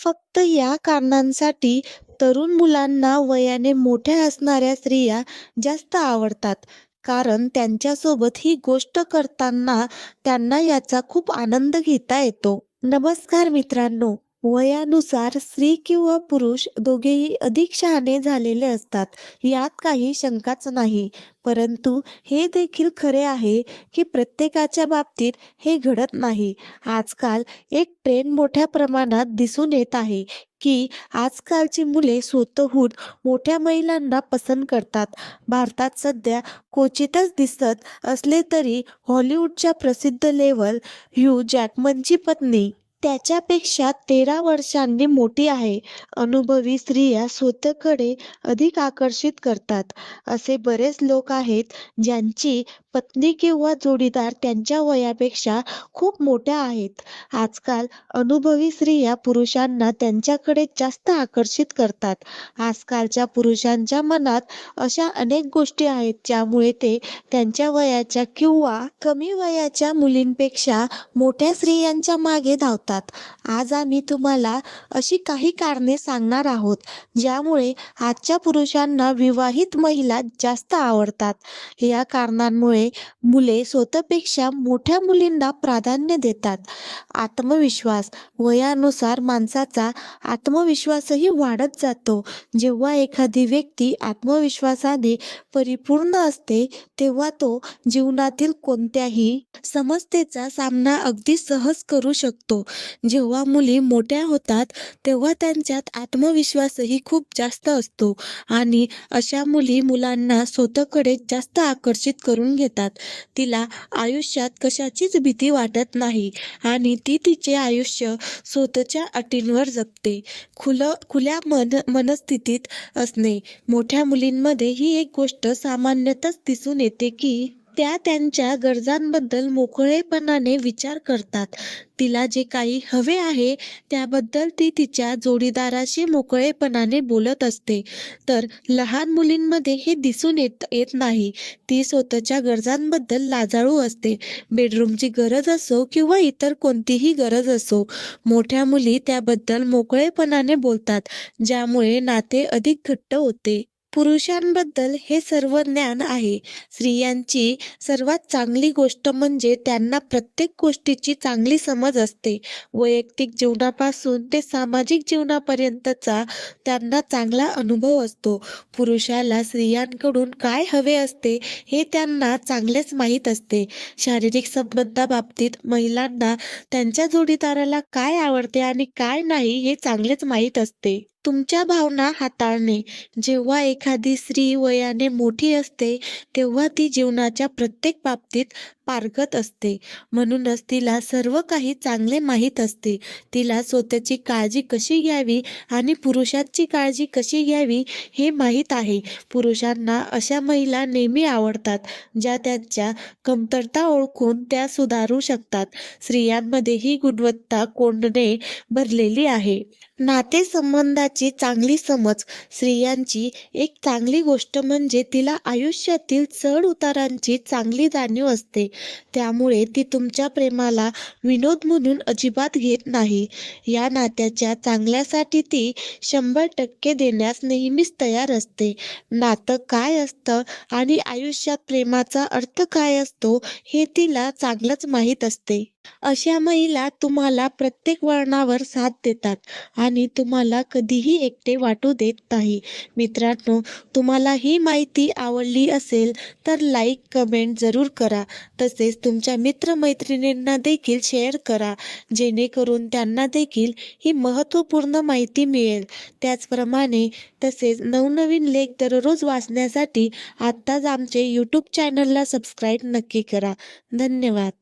फक्त या कारणांसाठी तरुण मुलांना वयाने मोठ्या असणाऱ्या स्त्रिया जास्त आवडतात. कारण त्यांच्यासोबत ही गोष्ट करताना त्यांना याचा खूप आनंद घेता येतो. नमस्कार मित्रांनो, वयानुसार स्त्री किंवा पुरुष दोघेही अधिक शहाणे झालेले असतात, यात काही शंकाच नाही. परंतु हे देखील खरे आहे की प्रत्येकाच्या बाबतीत हे घडत नाही. आजकाल एक ट्रेंड मोठ्या प्रमाणात दिसून येत आहे की आजकालची मुले स्वतःहून मोठ्या महिलांना पसंत करतात. भारतात सध्या क्वचितच दिसत असले तरी हॉलिवूडच्या प्रसिद्ध लेवल ह्यू जॅकमनची पत्नी त्याच्यापेक्षा तेरा वर्षांनी मोठी आहे. अनुभवी स्त्रिया स्वतःकडे अधिक आकर्षित करतात. असे बरेच लोक आहेत ज्यांची पत्नी किंवा जोडीदार त्यांच्या वयापेक्षा खूप मोठ्या आहेत. आजकाल अनुभवी स्त्रिया पुरुषांना त्यांच्याकडे जास्त आकर्षित करतात. आजकालच्या पुरुषांच्या मनात अशा अनेक गोष्टी आहेत ज्यामुळे ते त्यांच्या वयाच्या किंवा कमी वयाच्या मुलींपेक्षा मोठ्या स्त्रियांच्या मागे धावतात. आज आम्ही तुम्हाला अशी काही कारणे सांगणार आहोत ज्यामुळे आजच्या पुरुषांना विवाहित महिला जास्त आवडतात. या कारणांमुळे मुले स्वतःपेक्षा मोठ्या मुलींना प्राधान्य देतात. आत्मविश्वास वयानुसार माणसाचा आत्मविश्वासही वाढत जातो. जेव्हा एखादी व्यक्ती आत्मविश्वासाने परिपूर्ण असते तेव्हा तो जीवनातील कोणत्याही समस्येचा सामना अगदी सहज करू शकतो. जेव्हा मुली मोठ्या होतात तेव्हा त्यांच्यात आत्मविश्वासही खूप जास्त असतो आणि अशा मुली मुलांना स्वतःकडे जास्त आकर्षित करून घेतात. तिला आयुष्यात कशाचीच भीती वाटत नाही आणि ती तिचे आयुष्य स्वतःच्या अटींवर जगते. खुल्या मन मनस्थितीत असणे मोठ्या मुलींमध्ये ही एक गोष्ट सामान्यतच दिसून येते की त्या त्यांच्या गरजांबद्दल मोकळेपणाने विचार करतात. तिला जे काही हवे आहे त्याबद्दल ती तिच्या जोडीदाराशी मोकळेपणाने बोलत असते. तर लहान मुलींमध्ये हे दिसून येत येत नाही. ती स्वतःच्या गरजांबद्दल लाजाळू असते. बेडरूमची गरज असो किंवा इतर कोणतीही गरज असो, मोठ्या मुली त्याबद्दल मोकळेपणाने बोलतात, ज्यामुळे नाते अधिक घट्ट होते. पुरुषांबद्दल हे सर्व ज्ञान आहे. स्त्रियांची सर्वात चांगली गोष्ट म्हणजे त्यांना प्रत्येक गोष्टीची चांगली समज असते. वैयक्तिक जीवनापासून ते सामाजिक जीवनापर्यंतचा त्यांना चांगला अनुभव असतो. पुरुषाला स्त्रियांकडून काय हवे असते हे त्यांना चांगलेच माहीत असते. शारीरिक संबंधाबाबतीत महिलांना त्यांच्या जोडीदाराला काय आवडते आणि काय नाही हे चांगलेच माहीत असते. तुमच्या भावना हाताळणे. जेव्हा एखादी स्त्री वयाने मोठी असते तेव्हा ती जीवनाच्या प्रत्येक बाबतीत पारगत असते. म्हणूनच तिला सर्व काही चांगले माहीत असते. तिला स्वतःची काळजी कशी घ्यावी आणि पुरुषाची काळजी कशी घ्यावी हे माहीत आहे. पुरुषांना अशा महिला नेहमी आवडतात ज्या त्यांच्या कमतरता ओळखून त्या सुधारू शकतात. स्त्रियांमध्ये ही गुणवत्ता कोंडने भरलेली आहे. नातेसंबंधाची चांगली समज स्त्रियांची एक चांगली गोष्ट म्हणजे तिला आयुष्यातील चढ-उतारांची चांगली जाणीव असते. त्यामुळे ती तुमच्या प्रेमाला विनोद म्हणून अजिबात घेत नाही. या नात्याच्या चांगल्यासाठी ती शंभर टक्के देण्यास नेहमीच तयार असते. नातं काय असतं आणि आयुष्यात प्रेमाचा अर्थ काय असतो हे तिला चांगलंच माहीत असते. अशा महिला तुम्हाला प्रत्येक वळणावर साथ देतात आणि तुम्हाला कधीही एकटे वाटू देत नाही. मित्रांनो, तुम्हाला ही माहिती आवडली असेल तर लाईक, कमेंट जरूर करा. तसेच तुमच्या मित्र-मैत्रिणींना देखील शेअर करा जेणेकरून त्यांना देखील ही महत्त्वपूर्ण माहिती मिळेल. त्याचप्रमाणे तसेच नवनवीन लेख दररोज वाचण्यासाठी आत्ताच आमचे यूट्यूब चॅनलला सबस्क्राईब नक्की करा. धन्यवाद.